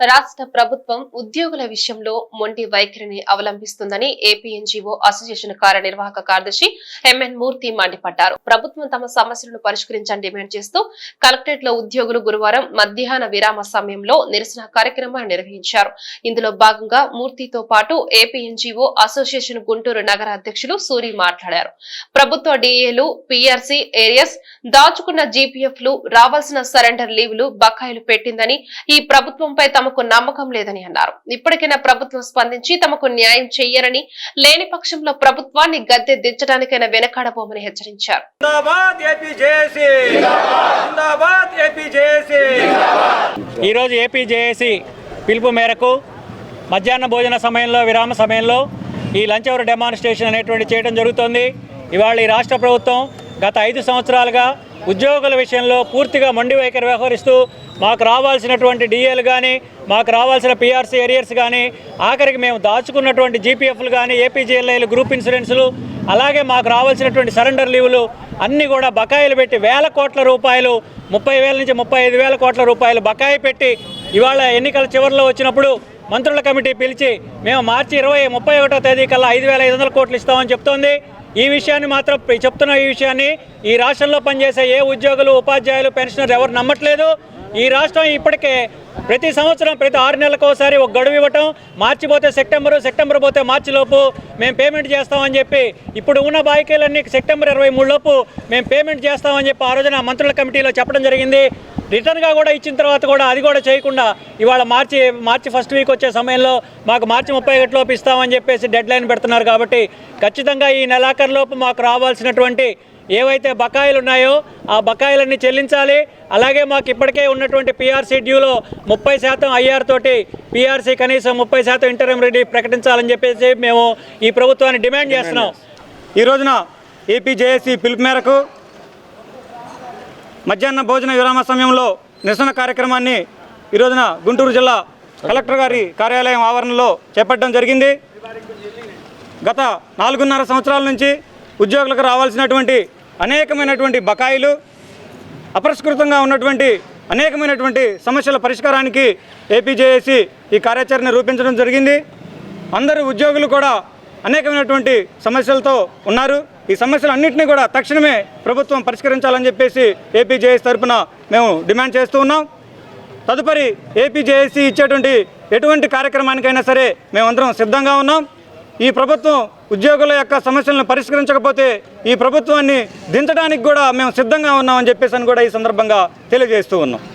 రాష్ట్ర ప్రభుత్వం ఉద్యోగుల విషయంలో మొండి వైఖరిని అవలంబిస్తుందని ఏపీఎన్జీఓ అసోసియేషన్ కార్యనిర్వాహక కార్యదర్శి ఎంఎన్ మూర్తి మండిపడ్డారు. ప్రభుత్వం తమ సమస్యలను పరిష్కరించని డిమాండ్ చేస్తూ కలెక్టరేట్లో ఉద్యోగులు గురువారం మధ్యాహ్న విరామ సమయంలో నిరసన కార్యక్రమాన్ని నిర్వహించారు. ఇందులో భాగంగా మూర్తితో పాటు ఏపీఎన్జీఓ అసోసియేషన్ గుంటూరు నగర అధ్యక్షులు సూరి మాట్లాడారు. ప్రభుత్వ డిఏలు పిఆర్సీ ఏరియస్ దాచుకున్న జీపీఎఫ్లు రావాల్సిన సరెండర్ లీవ్లు బకాయిలు పెట్టిందని ఈ ప్రభుత్వంపై తమకు నమ్మకం లేదని అన్నారు. ఇప్పటికైనా ప్రభుత్వం స్పందించి తమకు న్యాయం చెయ్యరని లేని పక్షంలో ప్రభుత్వాన్ని గద్దె దించడానికైనా వెనకాడబోమని హెచ్చరించారు. ఈరోజు ఏపీ జేఏసీ పిలుపు మేరకు మధ్యాహ్న భోజన సమయంలో విరామ సమయంలో ఈ లంచ్ అవర్ డెమాన్స్ట్రేషన్ అనేటువంటి చేయడం జరుగుతోంది. ఇవాళ ఈ రాష్ట్ర ప్రభుత్వం గత ఐదు సంవత్సరాలుగా ఉద్యోగుల విషయంలో పూర్తిగా మొండి వైఖరి వ్యవహరిస్తూ మాకు రావాల్సినటువంటి డిఏలు కానీ మాకు రావాల్సిన పిఆర్సీ ఏరియర్స్ కానీ ఆఖరికి మేము దాచుకున్నటువంటి జీపీఎఫ్లు కానీ ఏపీజీఎల్ఐలు గ్రూప్ ఇన్సూరెన్సులు అలాగే మాకు రావాల్సినటువంటి సరెండర్ లీవులు అన్నీ కూడా బకాయిలు పెట్టి వేల కోట్ల రూపాయలు ముప్పై వేల నుంచి ముప్పై ఐదు వేల కోట్ల రూపాయలు బకాయి పెట్టి ఇవాళ ఎన్నికల చివరిలో వచ్చినప్పుడు మంత్రుల కమిటీ పిలిచి మేము మార్చి ఇరవై ముప్పై ఒకటో తేదీ కల్లా ఐదు వేల ఐదు వందల కోట్లు ఇస్తామని చెప్తోంది. ఈ విషయాన్ని మాత్రం చెప్తున్న ఈ విషయాన్ని ఈ రాష్ట్రంలో పనిచేసే ఏ ఉద్యోగులు ఉపాధ్యాయులు పెన్షనర్ ఎవరు నమ్మట్లేదు. ఈ రాష్ట్రం ఇప్పటికే ప్రతి సంవత్సరం ప్రతి ఆరు నెలలకు ఒకసారి ఒక గడువు ఇవ్వటం మార్చి పోతే సెప్టెంబరు సెప్టెంబర్ పోతే మార్చి లోపు మేము పేమెంట్ చేస్తామని చెప్పి ఇప్పుడు ఉన్న బాయికీలన్నీ సెప్టెంబర్ ఇరవై మూడు లోపు మేము పేమెంట్ చేస్తామని చెప్పి ఆ రోజున మంత్రుల కమిటీలో చెప్పడం జరిగింది. రిటర్న్గా కూడా ఇచ్చిన తర్వాత కూడా అది కూడా చేయకుండా ఇవాళ మార్చి మార్చి ఫస్ట్ వీక్ వచ్చే సమయంలో మాకు మార్చి ముప్పై ఒకటిలోపు ఇస్తామని చెప్పేసి డెడ్ లైన్ పెడుతున్నారు కాబట్టి ఖచ్చితంగా ఈ నెలాఖరులోపు మాకు రావాల్సినటువంటి ఏవైతే బకాయిలు ఉన్నాయో ఆ బకాయిలన్నీ చెల్లించాలి. అలాగే మాకు ఇప్పటికే ఉన్నటువంటి పీఆర్సీ డ్యూలో ముప్పై శాతం ఐఆర్ తోటి పీఆర్సీ కనీసం ముప్పై శాతం ఇంటర్ఎం రెడీ ప్రకటించాలని చెప్పేసి మేము ఈ ప్రభుత్వాన్ని డిమాండ్ చేస్తున్నాం. ఈ రోజున ఏపీ జేఏసీ పిలుపు మేరకు మధ్యాహ్న భోజన విరామ సమయంలో నిరసన కార్యక్రమాన్ని ఈ రోజున గుంటూరు జిల్లా కలెక్టర్ గారి కార్యాలయం ఆవరణలో చేపట్టడం జరిగింది. గత నాలుగున్నర సంవత్సరాల నుంచి ఉద్యోగులకు రావాల్సినటువంటి అనేకమైనటువంటి బకాయిలు అపరిష్కృతంగా ఉన్నటువంటి అనేకమైనటువంటి సమస్యల పరిష్కారానికి ఏపీజేఏసీ ఈ కార్యాచరణ రూపించడం జరిగింది. అందరు ఉద్యోగులు కూడా అనేకమైనటువంటి సమస్యలతో ఉన్నారు. ఈ సమస్యలన్నింటినీ కూడా తక్షణమే ప్రభుత్వం పరిష్కరించాలని చెప్పేసి ఏపీజేఎస్ తరఫున మేము డిమాండ్ చేస్తూ ఉన్నాం. తదుపరి ఏపీజేఏసీ ఇచ్చేటువంటి ఎటువంటి కార్యక్రమానికైనా సరే మేమందరం సిద్ధంగా ఉన్నాం. ఈ ప్రభుత్వం ఉద్యోగుల యొక్క సమస్యలను పరిష్కరించకపోతే ఈ ప్రభుత్వాన్ని దించడానికి కూడా మేము సిద్ధంగా ఉన్నామని చెప్పేసి అని కూడా ఈ సందర్భంగా తెలియజేస్తూ ఉన్నాం.